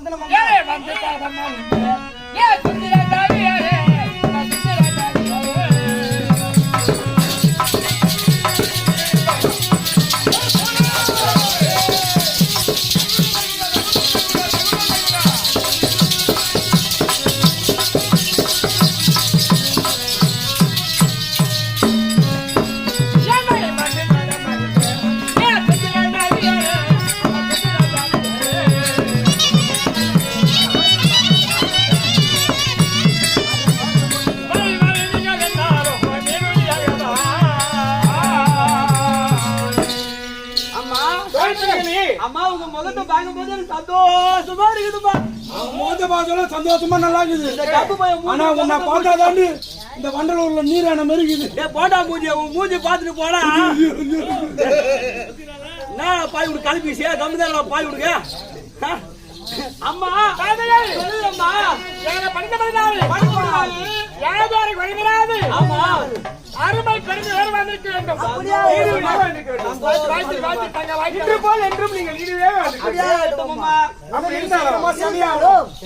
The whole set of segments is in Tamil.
வந்து அம்மா முகத்தை பார்க்கும்போது எனக்கு சந்தோஷமா இருக்குதுப்பா. மோத பாதல சந்தோஷமா நல்லா இருக்குது ஆனா உன்னை பார்த்தா தாண்டி இந்த வண்டலூர்ல நீர் என்ன மெருகுது போடா மூஞ்சி உன் மூஞ்சி பார்த்துட்டு போடா. நான் பாய் விடு கலப்பி சே கம்மிதான் பாய் விடுங்க. ஆ? அம்மா படித்தாரு. யாதொரு குறைவிலாது. ஆமா. அருமை பெருமை வேறு வந்திருக்க வேண்டும். இன்று போல் என்றும் நீங்கள்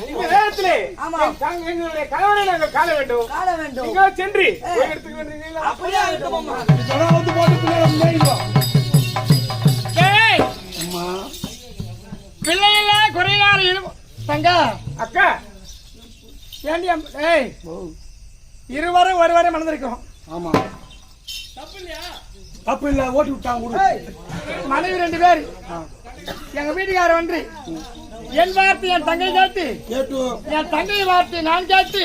இந்த நேரத்திலே எங்களுடைய கணவனை நாங்கள் காண வேண்டும். நீங்கள் சென்று அப்படியே வந்து போட்டு பிள்ளைகளை இரு- தங்க. அக்கா. ஏண்டி அம்- ஏய். இருவரும் ஒருவரை மணந்திருக்கோம் ஆமா. தப்பு இல்ல ஓட்டி விட்டாங்க கொடு மனைவி ரெண்டு பேர். எங்க வீட்டுக்காரர் வந்து என் வார்த்தை என் தங்கை கேட்டு என் தங்கை வார்த்தை நான் கேட்டு.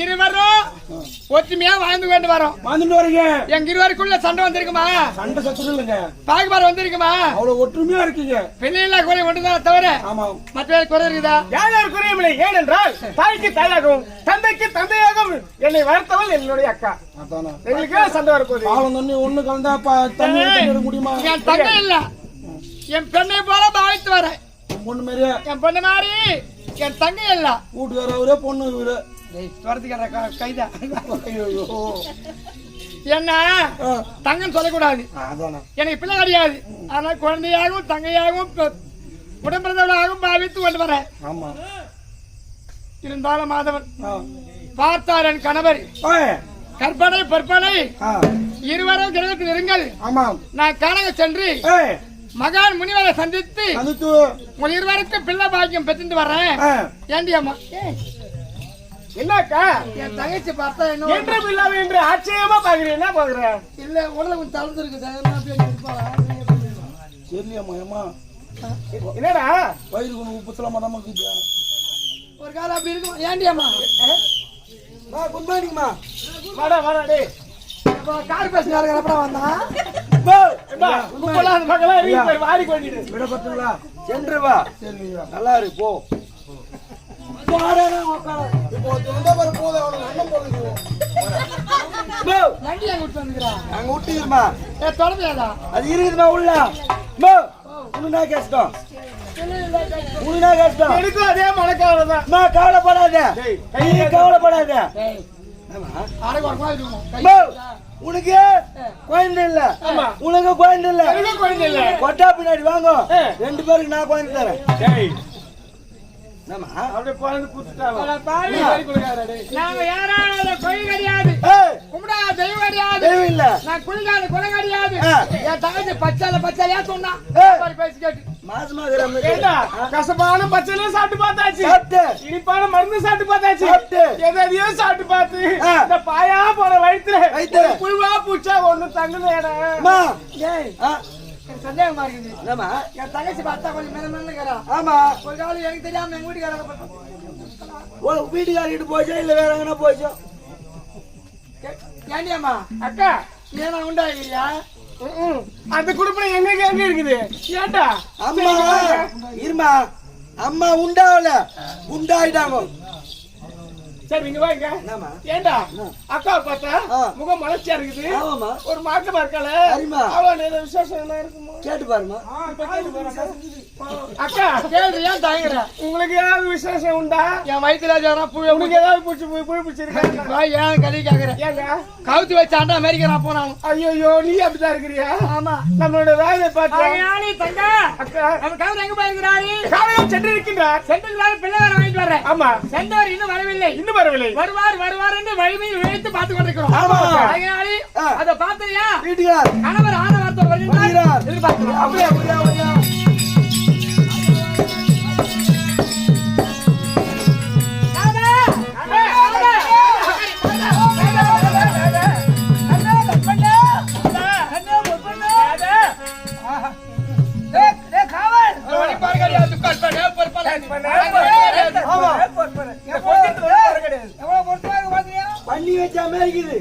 இருவரும் ஒற்றுமையா வாழ்ந்து கொண்டு வரோம். வந்துட்டு வரீங்க. எங்க இருவருக்குள்ள சண்டை வந்திருக்குமா? சண்டை சத்துரு இல்லைங்க. பாகுபாடு வந்திருக்குமா? அவ்வளவு ஒற்றுமையா இருக்கீங்க. பிள்ளைகள குறை ஒன்றுதான் தவிர மற்ற குறை இருக்குதா? யார் குறையவில்லை ஏனென்றால் தாய்க்கு தாயாகவும் தந்தைக்கு தந்தையாகவும் என்னை வளர்த்தவள் என்னுடைய அக்கா. எங்களுக்கு சண்டை வரப்போகுது. ஒண்ணு கலந்தா தண்ணி முடியுமா? என் தங்கை இல்ல. என் பெண்ணை போல பாவித்து வரேன் பொண்ணு மாதிரியே? என் பொண்ணு மாதிரி என் தங்கை இல்ல. வீட்டுக்கார அவரே பொண்ணு இவரு. துரத்துக்கிற கைதா. ஐயோ. என்ன? தங்கன்னு சொல்லக்கூடாது. எனக்கு பிள்ளை கிடையாது. அதனால குழந்தையாகவும் தங்கையாகவும் உடம்பிறந்தவளாகவும் பாவித்து கொண்டு வரேன் ஆமா. இருந்தாலும் மாதவன். பார்த்தார் என் கணவர். கற்பனை பற்பனை இருவரும் கிரகத்தில் இருங்கள் ஆமாம். நான் காணக சென்று மகான் முனிவரை சந்தித்து உங்கள் இருவருக்கு பிள்ளை பாக்கியம் பெற்றுட்டு வர்றேன். ஆ, ஏண்டி அம்மா? என்னக்கா? என் தங்கச்சி பார்த்தா என்ன? என்றும் இல்லாம என்று ஆச்சரியமா பாக்குறேன் என்ன பாக்குற இல்ல உடல கொஞ்சம் தளர்ந்து இருக்குது தெரியலையாம்மா ஏம்மா? என்னடா? வயிறு கொண்டு உப்பு சொல்லாம தான் ஒரு காலம் அப்படி இருக்கும்? ஏண்டி அம்மா? குட் மார்னிங்மா வாடா வாடா டேய். கார் பேசினாரு அப்புறம் வந்தா எப்பா, உப்புலாம் அந்த பக்கம்லாம் இறங்கி போய் வாரி கொண்டிடு விட பத்துங்களா சென்று வா. நல்லா இருக்கு போ. அது இருக்குதுமா உள்ள? போ. உனக்கு கஷ்டம் உனக்கு கஷ்டம் எனக்கும் அதே மனக்காவல தான் அம்மா கவலைப்படாத. நீ கவலைப்படாத. அரை. உனக்கு குழந்தை இல்ல. உனக்கு குழந்தை இல்ல. குழந்தை இல்ல. கொட்டா பின்னாடி வாங்க. ரெண்டு பேருக்கு நான் குழந்தை தரேன். நாங்க யாராவது கோயில் கிடையாது. கும்பிடா தெய்வம் கிடையாது. தெய்வம் இல்ல. நான் குளிக்காது கொலை கிடையாது. என் தங்கச்சி பச்சால பச்சாலையா சொன்னா? பேசி கேட்டு. மாசமா கசப்பான பச்சையில சாப்பிட்டு பார்த்தாச்சு. இனிப்பான மருந்து சாப்பிட்டு பார்த்தாச்சு. எதையோ சாப்பிட்டு பார்த்து. இந்த பாயா போற வயிற்றுல புழுவா பூச்சா ஒண்ணு ஆ, எனக்கு சந்தேகமா இருக்குது. என் தங்கச்சி பார்த்தா கொஞ்சம் மென மென்னுக்கிறா ஆமா. ஒரு காலம் எனக்கு தெரியாம எங்க வீட்டுக்காரங்க வீட்டுக்காரிட்டு போச்சா இல்ல வேற எங்கன்னா போச்சா? ஏண்டியம்மா அக்கா நீ உண்டாகிறியா. அந்த குடும்பம் எங்க எங்க இருக்குது? ஏண்டா? அம்மா இருமா. அம்மா உண்டாவல. உண்டாயிட்டாங்க. சரி நீங்க வாங்க. ஏண்டா? அக்கா பார்த்தா. முகம் மலர்ச்சியா இருக்குது. ஒரு சரிம்மா. அவ்வளவு நேரம் விசேஷம் என்ன இருக்குமோ? கேட்டு பாருமா. அக்கா கேள்வி ஏன் தயங்குற? உங்களுக்கு ஏதாவது விசேஷம் உண்டா? என் வயிற்றுல ஜாரா புழு உங்களுக்கு ஏதாவது பிடிச்சி புழு பிடிச்சிருக்கா ஏன் கறி கேக்குற? ஏங்க? கவுத்து வச்சாண்டா அமெரிக்கா போனாங்க ஐயோ நீ அப்படிதான் இருக்கிறியா? ஆமா. நம்மளோட வேலையை பார்த்து அக்கா. நம்ம கவுத்து எங்க போயிருக்கிறாரு? காலையில் சென்று இருக்கின்றார் சென்றுகிறாரு பிள்ளை வேற வாங்கிட்டு வர்றேன். ஆமா. சென்றவர் இன்னும் வரவில்லை. இன்னும் வரவில்லை. வருவார் வருவார் என்று வழிமையில் வைத்து பார்த்து கொண்டிருக்கிறோம். ஆமா. அதனாலே. அதை பார்த்தியா? வீட்டுக்கார். கணவர் ஆன வார்த்தை வருகிறார். எதிர்பார்க்கிறோம் அப்படியே அப்படியே அப்படியே. பண்ணி வச்ச மாதிரி இருக்குது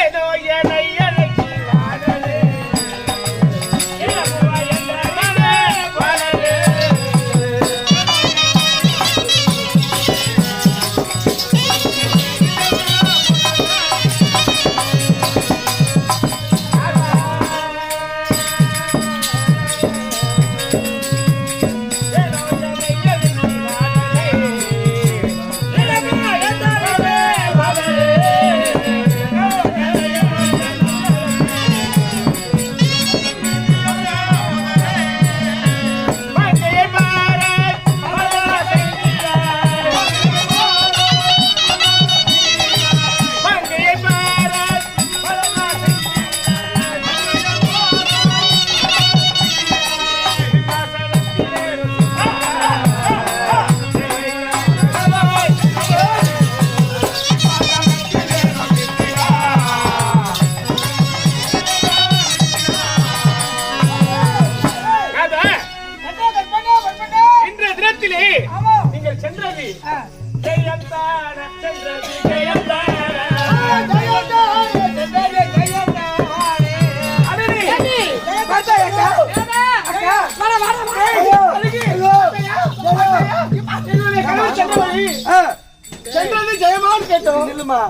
ஏதோ என்னை சென்றது ஜெயமான்னு கேட்டோம் நில்லுமா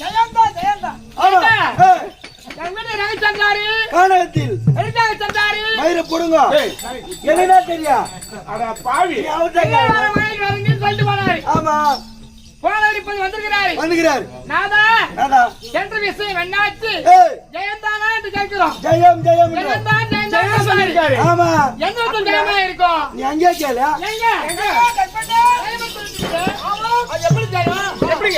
ஜெயந்தா ஜெயந்தா ஆமா ஏய், மயிரை போடுங்க என்னடா தெரியா பாவி ஆமா. போனாரு இப்போது வந்திருக்கிறாரு. வந்துகிறார் நாதா நானா சென்ற விஷயம் என்னாச்சு ஜெயந்தானா என்று கேட்கிறோம். ஜெயம் ஜெயம். ஜெயந்தா ஜெயம் சொல்லிருக்காரு ஆமா. எந்த இடத்துல ஜெயமா இருக்கும்? நீ அங்கே கேளு. எங்க? எங்க? அது எப்படி?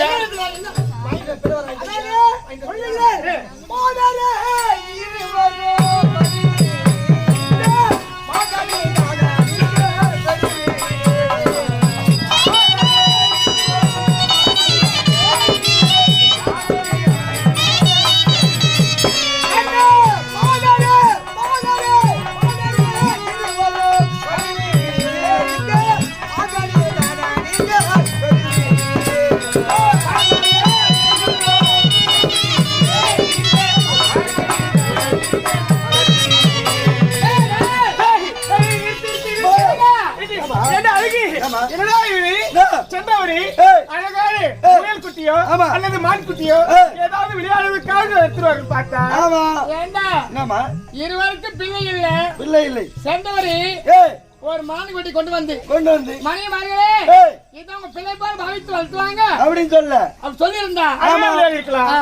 முயல் குட்டியோ ஆமா. அல்லது மான் குட்டியோ ஏய். ஏதாவது விளையாடுறதுக்காக எடுத்துருவாரு பார்த்தா? ஆமா. ஏண்டா? என்னம்மா? இருவருக்கு பிள்ளை இல்ல. இல்லை. இல்லை சென்றவரு ஒரு மான் குட்டி கொண்டு வந்து. கொண்டு வந்து. மணிமார்களே ஏய். இது உங்க பிள்ளை போல பாவித்து வளர்த்துவாங்க. அப்படின்னு சொல்ல அப்படி சொல்லியிருந்தா. ஆமா.